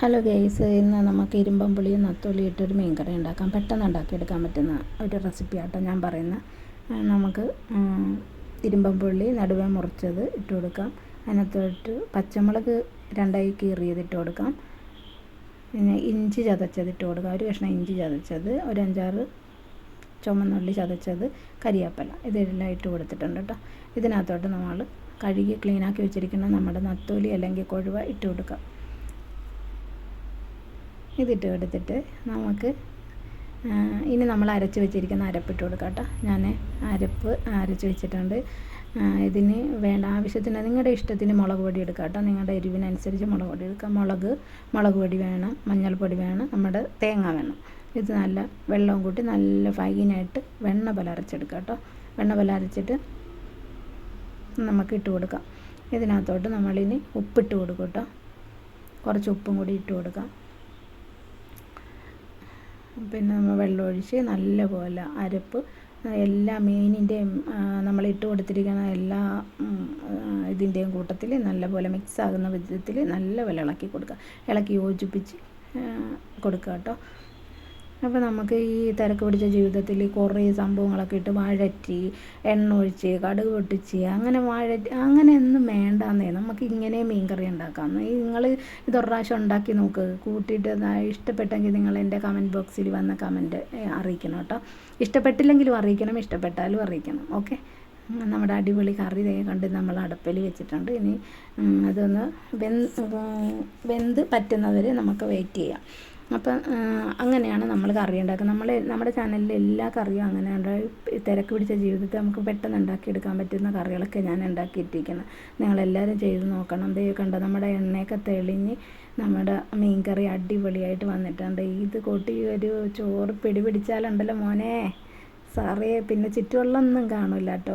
Hello guys ഇന്ന് നമുക്ക് ഇരുമ്പം പുളിയും നത്തോലി ഇട്ടൊരു മീൻ കറി ഉണ്ടാക്കാം. പെട്ടെന്ന് ഉണ്ടാക്കിയെടുക്കാൻ പറ്റുന്ന ഒരു റെസിപ്പി ആട്ടോ ഞാൻ പറയുന്നത് നമുക്ക് ഇരുമ്പം പുള്ളി നടുവേ മുറിച്ചത് ഇട്ട് കൊടുക്കാം. അതിനകത്തോട്ട് പച്ചമുളക് രണ്ടായി കീറിയത് ഇട്ട് കൊടുക്കാം. പിന്നെ ഇഞ്ചി ചതച്ചത് ഇട്ട് കൊടുക്കാം. ഒരു കഷ്ണം ഇഞ്ചി ചതച്ചത് ഒരു അഞ്ചാറ് ചുമന്നുള്ളി ചതച്ചത് കരിയാപ്പല. ഇതെല്ലാം ഇട്ട് കൊടുത്തിട്ടുണ്ട് കേട്ടോ ഇതിനകത്തോട്ട് നമ്മൾ കഴുകി ക്ലീനാക്കി വെച്ചിരിക്കുന്ന നമ്മുടെ നത്തോലി അല്ലെങ്കിൽ കൊഴുവ ഇട്ട് കൊടുക്കാം. ഇതിട്ട് എടുത്തിട്ട് നമുക്ക് ഇനി നമ്മൾ അരച്ച് വെച്ചിരിക്കുന്ന അരപ്പിട്ട് കൊടുക്കാം കേട്ടോ. ഞാൻ അരപ്പ് അരച്ച് വെച്ചിട്ടുണ്ട്. ഇതിന് വേണ്ട ആവശ്യത്തിന് നിങ്ങളുടെ ഇഷ്ടത്തിന് മുളക് പൊടി എടുക്കാം കേട്ടോ. നിങ്ങളുടെ എരിവിനനുസരിച്ച് മുളക് പൊടി എടുക്കാം. മുളക് മുളക് പൊടി വേണം മഞ്ഞൾപ്പൊടി വേണം നമ്മുടെ തേങ്ങ വേണം. ഇത് നല്ല വെള്ളവും കൂട്ടി നല്ല ഫൈനായിട്ട് വെണ്ണ പോലെ അരച്ചെടുക്കാം കേട്ടോ. വെണ്ണ പോലെ അരച്ചിട്ട് നമുക്ക് ഇട്ട് കൊടുക്കാം. ഇതിനകത്തോട്ട് നമ്മളിനി ഉപ്പിട്ട് കൊടുക്കും കേട്ടോ. കുറച്ച് ഉപ്പും കൂടി ഇട്ട് കൊടുക്കാം. പിന്നെ നമ്മൾ വെള്ളമൊഴിച്ച് നല്ലപോലെ അരപ്പ് എല്ലാ മീനിന്റെയും നമ്മൾ ഇട്ട് കൊടുത്തിരിക്കുന്ന എല്ലാ ഇതിന്റെയും കൂട്ടത്തിൽ നല്ലപോലെ മിക്സ് ആകുന്ന വിധത്തിൽ നല്ലപോലെ ഇളക്കി കൊടുക്കുക. ഇളക്കി യോജിപ്പിച്ച് കൊടുക്കുക കേട്ടോ. അപ്പോൾ നമുക്ക് ഈ തിരക്ക് പിടിച്ച ജീവിതത്തിൽ കുറേ സംഭവങ്ങളൊക്കെ ഇട്ട് വഴറ്റി എണ്ണ ഒഴിച്ച് കടുക് പൊട്ടിച്ച് അങ്ങനെ വഴറ്റി അങ്ങനെയൊന്നും വേണ്ടാന്നേ. നമുക്ക് ഇങ്ങനെ മീൻ കറി ഉണ്ടാക്കാം നിങ്ങൾ ഇത് പ്രാവശ്യം ഉണ്ടാക്കി നോക്ക്. കൂട്ടിയിട്ട് ഇഷ്ടപ്പെട്ടെങ്കിൽ നിങ്ങൾ എന്റെ കമന്റ് ബോക്സിൽ വന്ന കമന്റ് അറിയിക്കണം കേട്ടോ. ഇഷ്ടപ്പെട്ടില്ലെങ്കിലും അറിയിക്കണം ഇഷ്ടപ്പെട്ടാലും അറിയിക്കണം. ഓക്കെ? നമ്മുടെ അടിപൊളി കറി തേ കണ്ട് നമ്മൾ അടുപ്പിൽ വെച്ചിട്ടുണ്ട്. ഇനി അതൊന്ന് വെന്ത് വെന്ത് പറ്റുന്നവരെ നമുക്ക് വെയിറ്റ് ചെയ്യാം. അപ്പം അങ്ങനെയാണ് നമ്മൾ കറി ഉണ്ടാക്കുന്നത് നമ്മൾ നമ്മുടെ ചാനലിലെ എല്ലാ കറിയും അങ്ങനെയാണ് തിരക്ക് പിടിച്ച ജീവിതത്തിൽ നമുക്ക് പെട്ടെന്ന് ഉണ്ടാക്കിയെടുക്കാൻ പറ്റുന്ന കറികളൊക്കെ ഞാൻ ഉണ്ടാക്കിയിട്ടിരിക്കുന്നത് നിങ്ങളെല്ലാവരും ചെയ്ത് നോക്കണം. ദൈവം കണ്ടോ നമ്മുടെ എണ്ണയൊക്കെ തെളിഞ്ഞ് നമ്മുടെ മീൻ കറി അടിപൊളിയായിട്ട് വന്നിട്ടുണ്ട്. ഇത് കൂട്ടി ഒരു ചോറ് പിടി പിടിച്ചാലുണ്ടല്ലോ മോനെ. സാറേ പിന്നെ ചുറ്റുവെള്ളമൊന്നും കാണില്ല കേട്ടോ.